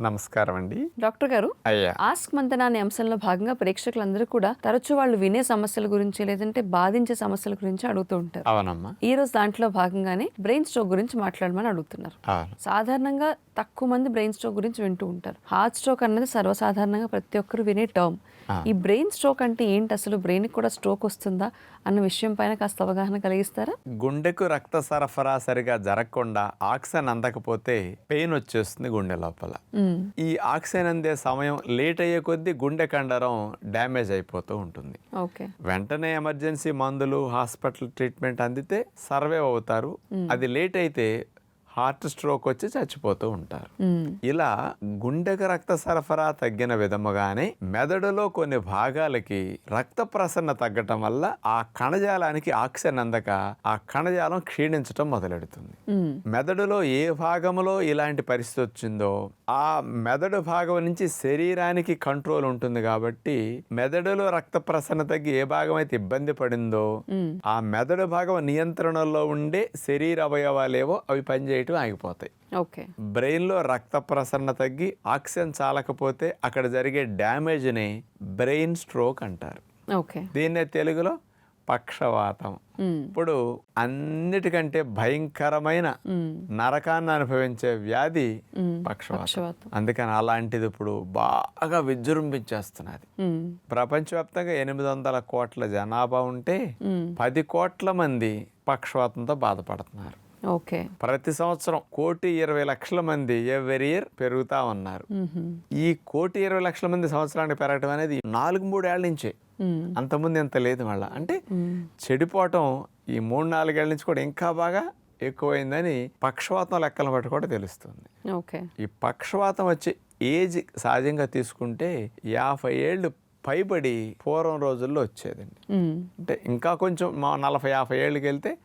నమస్కారం అండి డాక్టర్ గారు ఆస్క్ మంతన అనే అంశంలో భాగంగా ప్రేక్షకులందరూ కూడా తరచూ వాళ్ళు వినే సమస్యల గురించి లేదంటే బాధించే సమస్యల గురించి అడుగుతూ ఉంటారు. అవునమ్మా. ఈ రోజు దాంట్లో భాగంగానే బ్రెయిన్ స్ట్రోక్ గురించి మాట్లాడమని అడుగుతున్నారు. సాధారణంగా తక్కువ మంది బ్రెయిన్ స్ట్రోక్ గురించి వింటూ ఉంటారు. హార్ట్ స్ట్రోక్ అన్నది సర్వసాధారణంగా ప్రతి ఒక్కరు వినే టర్మ్. ఈ బ్రెయిన్ స్ట్రోక్ అంటే ఏంటి? అసలు బ్రెయిన్ కూడా స్ట్రోక్ వస్తుందా? అన్న విషయం పైన కాస్త అవగాహన కలిగిస్తారా? గుండెకు రక్త సరఫరా సరిగా జరగకుండా ఆక్సిజన్ అందకపోతే పెయిన్ వచ్చేస్తుంది గుండె లోపల. ఈ ఆక్సిజన్ అందే సమయం లేట్ అయ్యే కొద్దీ గుండె కండరం డ్యామేజ్ అయిపోతూ ఉంటుంది. ఓకే. వెంటనే ఎమర్జెన్సీ మందులు హాస్పిటల్ ట్రీట్మెంట్ అందితే సర్వే అవుతారు. అది లేట్ అయితే హార్ట్ స్ట్రోక్ వచ్చి చచ్చిపోతూ ఉంటారు. ఇలా గుండెకు రక్త సరఫరా తగ్గిన విధముగానే మెదడులో కొన్ని భాగాలకి రక్త ప్రసరణ తగ్గటం వల్ల ఆ కణజాలానికి ఆక్సిజన్ అందక ఆ కణజాలం క్షీణించటం మొదలెడుతుంది. మెదడులో ఏ భాగంలో ఇలాంటి పరిస్థితి వచ్చిందో ఆ మెదడు భాగం నుంచి శరీరానికి కంట్రోల్ ఉంటుంది కాబట్టి మెదడులో రక్త ప్రసరణ తగ్గి ఏ భాగం అయితే ఇబ్బంది పడిందో. ఆ మెదడు భాగం నియంత్రణలో ఉండే శరీర అవయవాలేవో అవి పనిచేయటం ఆగిపోతాయి ఓకే బ్రెయిన్లో రక్త ప్రసరణ తగ్గి ఆక్సిజన్ చాలకపోతే అక్కడ జరిగే డ్యామేజ్ని బ్రెయిన్ స్ట్రోక్ అంటారు ఓకే దీన్నే తెలుగులో పక్షవాతం. ఇప్పుడు అన్నిటికంటే భయంకరమైన. నరకాన్ని అనుభవించే వ్యాధి. పక్షవాతం. అందుకని అలాంటిది ఇప్పుడు బాగా విజృంభించేస్తున్నది. ప్రపంచవ్యాప్తంగా ఎనిమిది వందల కోట్ల జనాభా ఉంటే. పది కోట్ల మంది పక్షవాతంతో బాధపడుతున్నారు ఓకే ప్రతి సంవత్సరం కోటి ఇరవై లక్షల మంది ఎవరి ఇయర్ పెరుగుతా ఉన్నారు. ఈ కోటి ఇరవై లక్షల మంది సంవత్సరానికి పెరగటం అనేది నాలుగు మూడేళ్ళ నుంచే మ్మ్. అంతకుముందు ఎంత లేదు మళ్ళా అంటే. చెడిపోవటం ఈ మూడు నాలుగేళ్ళ నుంచి కూడా ఇంకా బాగా ఎక్కువైందని పక్షవాతం లెక్కలు బట్టి కూడా తెలుస్తుంది ఓకే ఈ పక్షవాతం వచ్చే ఏజ్ సహజంగా తీసుకుంటే యాభై ఏళ్ళు పైబడి పూర్వం రోజుల్లో వచ్చేదండి. అంటే ఇంకా కొంచెం మా నలభై యాభై ఏళ్ళకి వెళ్తే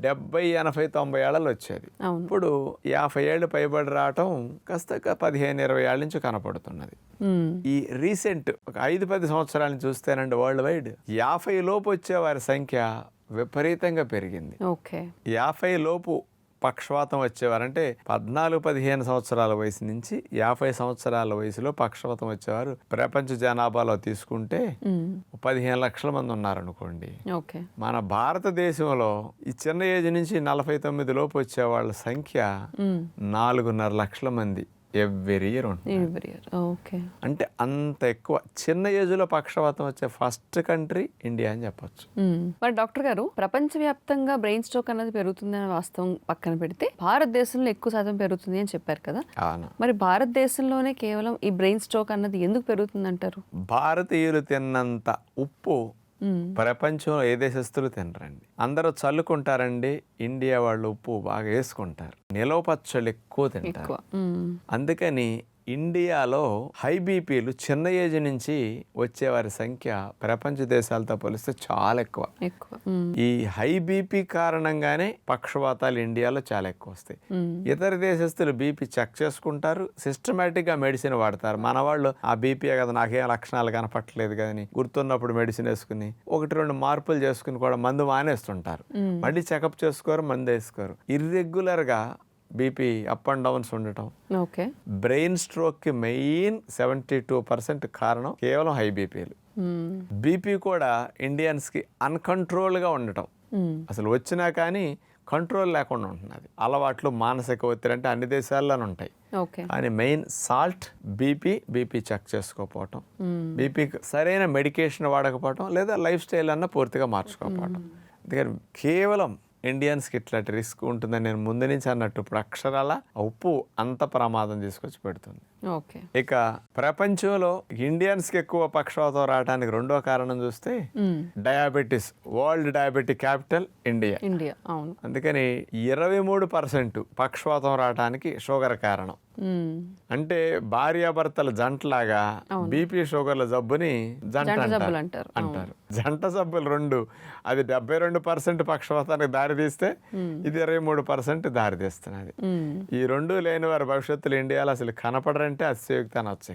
డెబ్బై ఎనభై తొంభై ఏళ్ళలో వచ్చేది. ఇప్పుడు యాభై ఏళ్ళు పైబడి రావటం కాస్త పదిహేను ఇరవై ఏళ్ళ నుంచి కనపడుతున్నది. ఈ రీసెంట్ ఒక ఐదు పది సంవత్సరాలను చూస్తేనండి వరల్డ్ వైడ్ యాభై లోపు వచ్చే వారి సంఖ్య విపరీతంగా పెరిగింది. ఓకే. యాభై లోపు పక్షవాతం వచ్చేవారంటే పద్నాలుగు పదిహేను సంవత్సరాల వయసు నుంచి యాభై సంవత్సరాల వయసులో పక్షవాతం వచ్చేవారు. ప్రపంచ జనాభాలో తీసుకుంటే. పదిహేను లక్షల మంది ఉన్నారనుకోండి. మన భారతదేశంలో ఈ చిన్న ఏజ్ నుంచి నలభై తొమ్మిది లోపు వచ్చే వాళ్ళ సంఖ్య. నాలుగున్నర లక్షల మంది. ఎవ్రీ ఇయర్ ఉంటుంది. Every year. ఓకే. అంటే అంత ఎక్కువ చిన్న ఏజ్లో పక్షవాతం వచ్చే ఫస్ట్ కంట్రీ ఇండియా అని చెప్పొచ్చు. మరి డాక్టర్ గారు ప్రపంచవ్యాప్తంగా బ్రెయిన్ స్ట్రోక్ అన్నది పెరుగుతుందనే వాస్తవం పక్కన పెడితే భారతదేశంలో ఎక్కువ శాతం పెరుగుతుంది అని చెప్పారు కదా? మరి భారతదేశంలోనే కేవలం ఈ బ్రెయిన్ స్ట్రోక్ అన్నది ఎందుకు పెరుగుతుందంటారు? భారతీయులు తిన్నంత ఉప్పు. ప్రపంచంలో ఏ దేశస్తులు తినరండి? అందరూ చల్లుకుంటారండి. ఇండియా వాళ్ళు ఉప్పు బాగా వేసుకుంటారు. నిలవ పచ్చళ్ళు ఎక్కువ తింటారు. అందుకని ఇండియాలో హై బీపీలు చిన్న ఏజ్ నుంచి వచ్చేవారి సంఖ్య ప్రపంచ దేశాలతో పోలిస్తే చాలా ఎక్కువ ఎక్కువ. ఈ హై బీపీ కారణంగానే పక్షవాతాలు ఇండియాలో చాలా ఎక్కువ వస్తాయి. ఇతర దేశస్తులు బీపీ చెక్ చేసుకుంటారు సిస్టమేటిక్గా మెడిసిన్ వాడతారు మన వాళ్ళు ఆ బీపీ కదా నాకేం లక్షణాలు కనపట్లేదు కదని గుర్తున్నప్పుడు మెడిసిన్ వేసుకుని ఒకటి రెండు మార్పులు చేసుకుని కూడా మందు మానేస్తుంటారు. మళ్ళీ చెకప్ చేసుకోరు మందు వేసుకోరు ఇర్రెగ్యులర్గా బీపీ అప్ అండ్ డౌన్స్ ఉండటం. ఓకే. బ్రెయిన్ స్ట్రోక్కి మెయిన్ సెవెంటీ టూ పర్సెంట్ కారణం కేవలం హై బీపీలు. బీపీ కూడా ఇండియన్స్కి అన్కంట్రోల్గా ఉండటం. అసలు వచ్చినా కానీ కంట్రోల్ లేకుండా ఉంటున్నది. అలవాట్లు మానసిక ఒత్తిడి అంటే అన్ని దేశాల్లోనే ఉంటాయి. కానీ main salt BP BP check చేసుకోకపోవటం. BP సరైన మెడికేషన్ వాడకపోవటం లేదా లైఫ్ స్టైల్ అన్న పూర్తిగా మార్చుకోకపోవటం. అందుకని కేవలం ఇండియన్స్కి ఇట్లాంటి రిస్క్ ఉంటుందని నేను ముందు నుంచి అన్నట్టు ఇప్పుడు అక్షరాల ఉప్పు అంత ప్రమాదం తీసుకొచ్చి పెడుతుంది. ఇక ప్రపంచంలో ఇండియన్స్కి ఎక్కువ పక్షవాతం రావడానికి రెండో కారణం చూస్తే. Diabetes world diabetic capital India. India అవును. అందుకని ఇరవై మూడు పర్సెంట్ పక్షవాతం రావడానికి షుగర్ కారణం. అంటే భార్యాభర్తల జంటలాగా బీపీ షుగర్ల జబ్బుని జంట అంటారు. అంటారు జంట జబ్బులు రెండు అది డెబ్బై రెండు పర్సెంట్ పక్షవాతానికి దారితీస్తే ఇది ఇరవై మూడు పర్సెంట్ దారితీస్తున్నది. మ్మ్. ఈ రెండు లేని వారి భవిష్యత్తులో ఇండియాలో అసలు కనపడరంటే అంటే అతిశయోక్తి అనొచ్చు.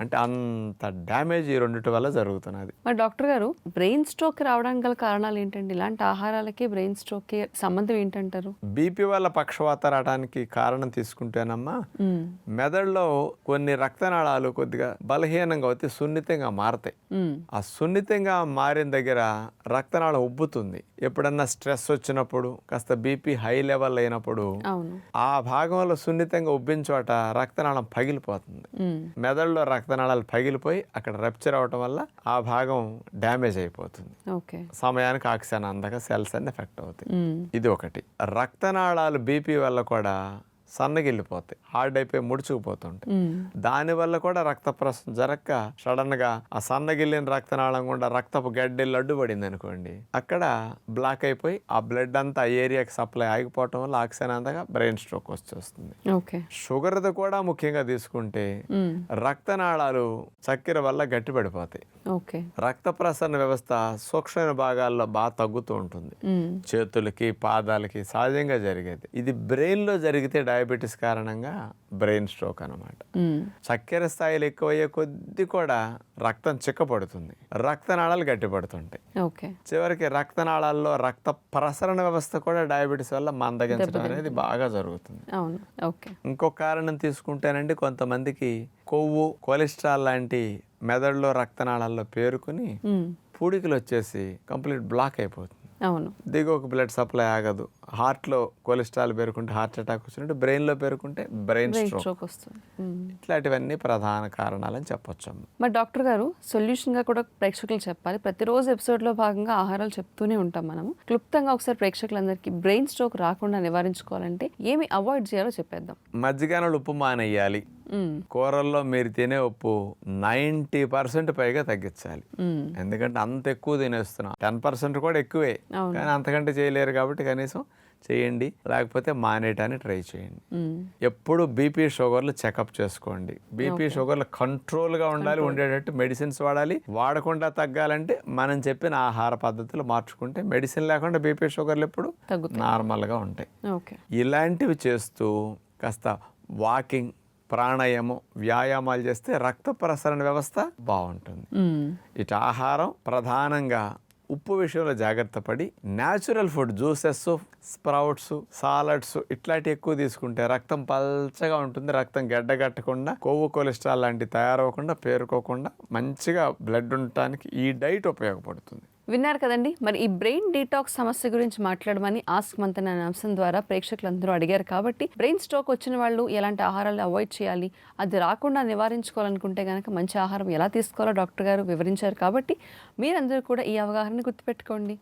అంటే అంత డ్యామేజ్ ఈ రెండిటి వల్ల జరుగుతున్నది. మరి డాక్టర్ గారు బ్రెయిన్ స్ట్రోక్ రావడానికి గల కారణాలు ఏంటండి? ఇలాంటి ఆహారాలకి బ్రెయిన్ స్ట్రోక్కి సంబంధం ఏంటంటారు? బీపీ వల్ల పక్షవాత రావడానికి కారణం తీసుకుంటేనమ్మా మ్మ్. మెదడులో కొన్ని రక్తనాళాలు కొద్దిగా బలహీనంగా అవుతాయి సున్నితంగా మారతాయి. ఆ సున్నితంగా మారిన దగ్గర రక్తనాళం ఉబ్బుతుంది. ఎప్పుడన్నా స్ట్రెస్ వచ్చినప్పుడు కాస్త బీపీ హై లెవెల్ అయినప్పుడు ఆ భాగంలో సున్నితంగా ఉబ్బిన చోట రక్తనాళం పగిలిపోతుంది. మెదడులో రక్తనాళాలు పగిలిపోయి అక్కడ రప్చర్ అవటం వల్ల ఆ భాగం డ్యామేజ్ అయిపోతుంది. సమయానికి ఆక్సిజన్ అందక సెల్స్ అన్ని ఎఫెక్ట్ అవుతాయి. ఇది ఒకటి. రక్తనాళాలు బీపీ వల్ల కూడా సన్నగిల్లిపోతాయి. హార్డ్ అయిపోయి ముడుచుకుపోతుంటాయి. దానివల్ల కూడా రక్త ప్రసరణ జరక్క సడన్గా ఆ సన్నగిల్లిన రక్తనాళం గుండా రక్తపు గడ్డెళ్ళు అడ్డుపడింది అనుకోండి అక్కడ బ్లాక్ అయిపోయి ఆ బ్లడ్ అంతా ఆ ఏరియాకి సప్లై ఆగిపోవటం వల్ల ఆక్సిజన్ అంతగా బ్రెయిన్ స్ట్రోక్ వచ్చేస్తుంది. ఓకే. షుగర్ది కూడా ముఖ్యంగా తీసుకుంటే. రక్తనాళాలు చక్కెర వల్ల గట్టిపడిపోతాయి. రక్త ప్రసరణ వ్యవస్థ సూక్ష్మ భాగాల్లో బాగా తగ్గుతూ ఉంటుంది. చేతులకి పాదాలకి సహజంగా జరిగేది. ఇది బ్రెయిన్లో జరిగితే డయాబెటీస్ కారణంగా బ్రెయిన్ స్ట్రోక్ అన్నమాట. మ్మ్. చక్కెర స్థాయిలు ఎక్కువయ్యే కొద్దీ కూడా రక్తం చిక్కపడుతుంది. రక్తనాళాలు గట్టిపడుతుంటాయి. చివరికి రక్తనాళాల్లో రక్త ప్రసరణ వ్యవస్థ కూడా డయాబెటీస్ వల్ల మందగించడం అనేది బాగా జరుగుతుంది. అవును. ఓకే. ఇంకో కారణం తీసుకుంటేనండి కొంతమందికి కొవ్వు కొలెస్ట్రాల్ లాంటి మెదడులో రక్తనాళాల్లో పేరుకుని. పూడికలు వచ్చేసి కంప్లీట్ బ్లాక్ అయిపోతుంది. అవును. దిగువకు బ్లడ్ సప్లై ఆగదు. హార్ట్లో కొలెస్ట్రాల్ పేరుకుంటే హార్ట్ అటాక్ వచ్చినట్టు బ్రెయిన్లో పేరుకుంటే బ్రెయిన్ స్ట్రోక్ వస్తుంది. ఇట్లాంటివన్నీ ప్రధాన కారణాలని చెప్పొచ్చు మరి డాక్టర్ గారు సొల్యూషన్గా కూడా ప్రేక్షకులు చెప్పాలి. ప్రతిరోజు ఎపిసోడ్లో భాగంగా ఆహారాలు చెప్తూనే ఉంటాం మనము. క్లుప్తంగా ఒకసారి ప్రేక్షకులందరికీ బ్రెయిన్ స్ట్రోక్ రాకుండా నివారించుకోవాలంటే ఏమి అవాయిడ్ చేయాలో చెప్పేద్దాం. మజ్జిగనలు ఉప్పు మానేయాలి. కూరల్లో మీరు తినే ఉప్పు నైంటీ పర్సెంట్ పైగా తగ్గించాలి. ఎందుకంటే అంత ఎక్కువ తినేస్తున్నాం. టెన్ పర్సెంట్ కూడా ఎక్కువే. కానీ అంతకంటే చేయలేరు కాబట్టి కనీసం చేయండి. లేకపోతే మానేయటానికి ట్రై చేయండి. ఎప్పుడు బీపీ షుగర్లు చెకప్ చేసుకోండి. బీపీ షుగర్లు కంట్రోల్గా ఉండాలి ఉండేటట్టు మెడిసిన్స్ వాడాలి. వాడకుండా తగ్గాలంటే మనం చెప్పిన ఆహార పద్ధతులు మార్చుకుంటే మెడిసిన్ లేకుండా బీపీ షుగర్లు ఎప్పుడు నార్మల్గా ఉంటాయి. ఇలాంటివి చేస్తూ కాస్త వాకింగ్ ప్రాణాయామం వ్యాయామాలు చేస్తే రక్త ప్రసరణ వ్యవస్థ బాగుంటుంది. ఇటు ఆహారం ప్రధానంగా ఉప్పు విషయంలో జాగ్రత్త పడి natural food juices sprouts salads ఇట్లాంటి ఎక్కువ తీసుకుంటే రక్తం పల్చగా ఉంటుంది. రక్తం గడ్డగట్టకుండా కొవ్వు కొలెస్ట్రాల్ లాంటి తయారవ్వకుండా పేరుకోకుండా మంచిగా బ్లడ్ ఉండటానికి ఈ డైట్ ఉపయోగపడుతుంది. విన్నారు కదండి. మరి ఈ బ్రెయిన్ డీటాక్స్ సమస్య గురించి మాట్లాడమని ఆస్క్ మంతన్ అనే అంశం ద్వారా ప్రేక్షకులందరూ అడిగారు కాబట్టి బ్రెయిన్ స్ట్రోక్ వచ్చిన వాళ్ళు ఎలాంటి ఆహారాలు అవాయిడ్ చేయాలి అది రాకుండా నివారించుకోవాలనుకుంటే కనుక మంచి ఆహారం ఎలా తీసుకోవాలో డాక్టర్ గారు వివరించారు కాబట్టి మీరందరూ కూడా ఈ అవగాహనని గుర్తుపెట్టుకోండి.